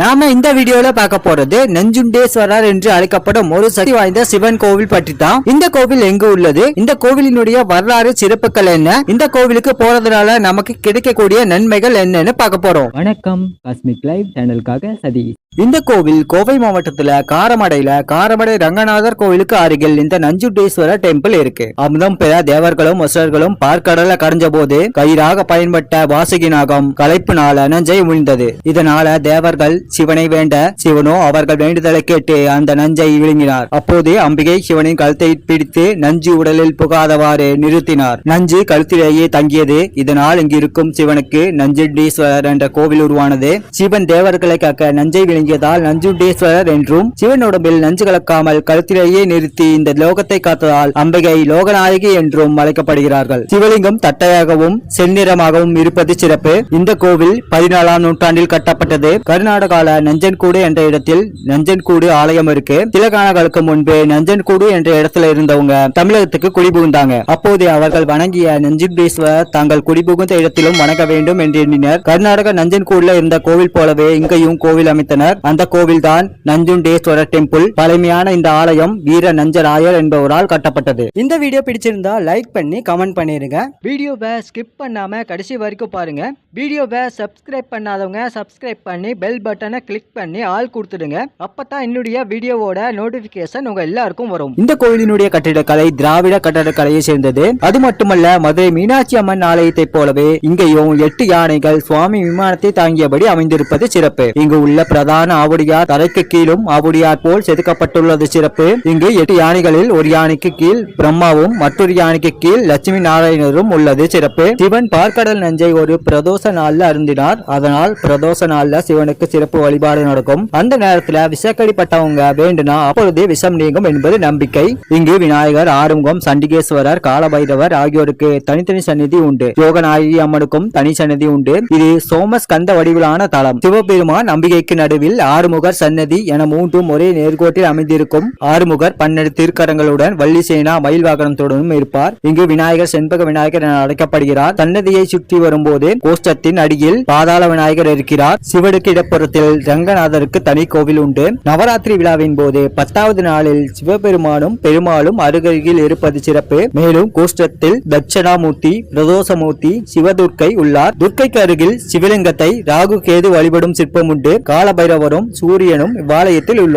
நாம இந்த வீடியோல பார்க்க போறது நெஞ்சுண்டேஸ்வரர் என்று அழைக்கப்படும் ஒரு சக்தி வாய்ந்த சிவன் கோவில் பற்றி தான் இந்த கோவில் எங்கு உள்ளது? இந்த கோவிலினுடைய வரலாறு சிறப்புகள் என்ன? இந்த கோவிலுக்கு போறதுனால நமக்கு கிடைக்கக்கூடிய நன்மைகள் என்னன்னு பார்க்க போறோம். வணக்கம். காஸ்மிக் லைவ் சேனலுக்காக சதீஷ். இந்த கோவில் கோவை மாவட்டத்துல காரமடையில காரமடை ரங்கநாதர் கோவிலுக்கு அருகில் இந்த நஞ்சுண்டேஸ்வரர் டெம்பிள் இருக்கு. அமுதம் பெற தேவர்களும் அசுரர்களும் பார்க்கடல கடைஞ்ச போது கயிறாக பயன்பட்ட வாசுகி நாகம் களைப்புனால நஞ்சை விழுந்தது இதனால தேவர்கள் சிவனை வேண்ட சிவனோ அவர்கள் வேண்டுதலை கேட்டு அந்த நஞ்சை விழுங்கினார். அப்போது அம்பிகை சிவனின் கழுத்தை பிடித்து நஞ்சு உடலில் புகாதவாறு நிறுத்தினார். நஞ்சு கழுத்திலேயே தங்கியது. இதனால் இங்கிருக்கும் சிவனுக்கு நஞ்சுண்டீஸ்வரர் என்ற கோவில் உருவானது. சிவன் தேவர்களை காக்க நஞ்சை வழங்கியதால் நஞ்சுண்டேஸ்வரர் என்றும் சிவன் உடம்பில் நஞ்சு கலக்காமல் கழுத்திலேயே நிறுத்தி இந்த லோகத்தை காத்ததால் அம்பிகை லோகநாயகி என்றும் அழைக்கப்படுகிறார்கள். சிவலிங்கம் தட்டையாகவும் செந்நிறமாகவும் இருப்பது சிறப்பு. இந்த கோவில் பதினாலாம் நூற்றாண்டில் கட்டப்பட்டது. கர்நாடகால நஞ்சன்கூடு என்ற இடத்தில் நஞ்சன்கூடு ஆலயம் இருக்கு. சில காலங்களுக்கு முன்பு நஞ்சன்கூடு என்ற இடத்துல இருந்தவங்க தமிழகத்துக்கு குடிபுகுந்தாங்க. அப்போது அவர்கள் வணங்கிய நஞ்சுண்டேஸ்வரர் தாங்கள் குடிபுகுந்த இடத்திலும் வணங்க வேண்டும் என்று எண்ணினர். கர்நாடக நஞ்சன்கூடுல இருந்த கோவில் போலவே இங்கேயும் கோவில் அமைத்தனர். அந்த கோவில்தான் நஞ்சுண்டேஸ்வரர் டெம்பிள். பழமையான இந்த ஆலயம் வீர நஞ்சராயர் என்பவரால் கட்டப்பட்டது. இந்த வீடியோ பிடிச்சிருந்தா லைக் பண்ணி கமெண்ட் பண்ணிருங்க. வீடியோவை ஸ்கிப் பண்ணாம கடைசி வரைக்கும் பாருங்க. வீடியோவை சப்ஸ்கிரைப் பண்ணாதவங்க சப்ஸ்கிரைப் பண்ணி பெல் பட்டனை கிளிக் பண்ணி ஆள் கொடுத்துடுங்க. அப்பதான் என்னுடைய வீடியோவோட நோட்டிபிகேஷன் உங்க எல்லாருக்கும் வரும். இந்த கோவிலினுடைய கட்டிடக்கலை திராவிட கட்டடக்கலையை சேர்ந்தது. அது மட்டுமல்ல மதுரை மீனாட்சி அம்மன் ஆலயத்தை போலவே இங்கேயும் எட்டு யானைகள் சுவாமி விமானத்தை தாங்கியபடி அமைந்திருப்பது சிறப்பு. இங்கு உள்ள பிரதான ஆவுடையார் தரைக்கு கீழும் ஆவுடையார் போல் செதுக்கப்பட்டுள்ளது சிறப்பு. இங்கு எட்டு யானைகளில் ஒரு யானைக்கு கீழ் பிரம்மாவும் மற்றொரு யானைக்கு கீழ் லட்சுமி நாராயணரும் உள்ளது சிறப்பு. சிவன் பார்க்கடல் நஞ்சை ஒரு பிரதோஷ நாள்ல அருந்தினார். அதனால் பிரதோஷ நாள்ல சிவனுக்கு சிறப்பு வழிபாடு நடக்கும். அந்த நேரத்துல விஷக்கடிப்பட்டவங்க வேண்டுனா அப்பொழுது விஷம் நீங்கும் என்பது நம்பிக்கை. இங்கு விநாயகர் ஆறுமுகம் சண்டிகேஸ்வரர் காலபைரவர் ஆகியோருக்கு தனித்தனி சந்நிதி உண்டு. யோகநாயகி அம்மனுக்கும் தனி சந்நிதி உண்டு. இது சோமஸ்கந்த வடிவிலான தளம் சிவபெருமான் நம்பிக்கைக்கு நடுவில் ஆறுமுகர் சன்னதி என மூன்றும் ஒரே நேர்கோட்டில் அமைந்திருக்கும். ஆறுமுகர் பன்னெண்டு திருக்கரங்களுடன் வள்ளி சேனா மயில் வாகனத்துடனும் இருப்பார். இங்கு விநாயகர் செண்பக விநாயகர் என அழைக்கப்படுகிறார். சன்னதியை சுற்றி வரும்போது கோஷ்டத்தின் அடியில் பாதாள விநாயகர் இருக்கிறார். சிவனுக்கு இடப்புறத்தில் ரங்கநாதருக்கு தனி கோவில் உண்டு. நவராத்திரி விழாவின் போது பத்தாவது நாளில் சிவபெருமானும் பெருமாளும் அருகருகில் இருப்பது சிறப்பு. மேலும் கோஷ்டத்தில் தட்சணாமூர்த்தி பிரதோஷமூர்த்தி சிவதுர்க்கை உள்ளார். துர்க்கைக்கு அருகில் சிவலிங்கத்தை ராகு கேது வழிபடும் சிற்பம் உண்டு. காலபைரவரும் சூரியனும் இவ்வாலயத்தில் உள்ளார்.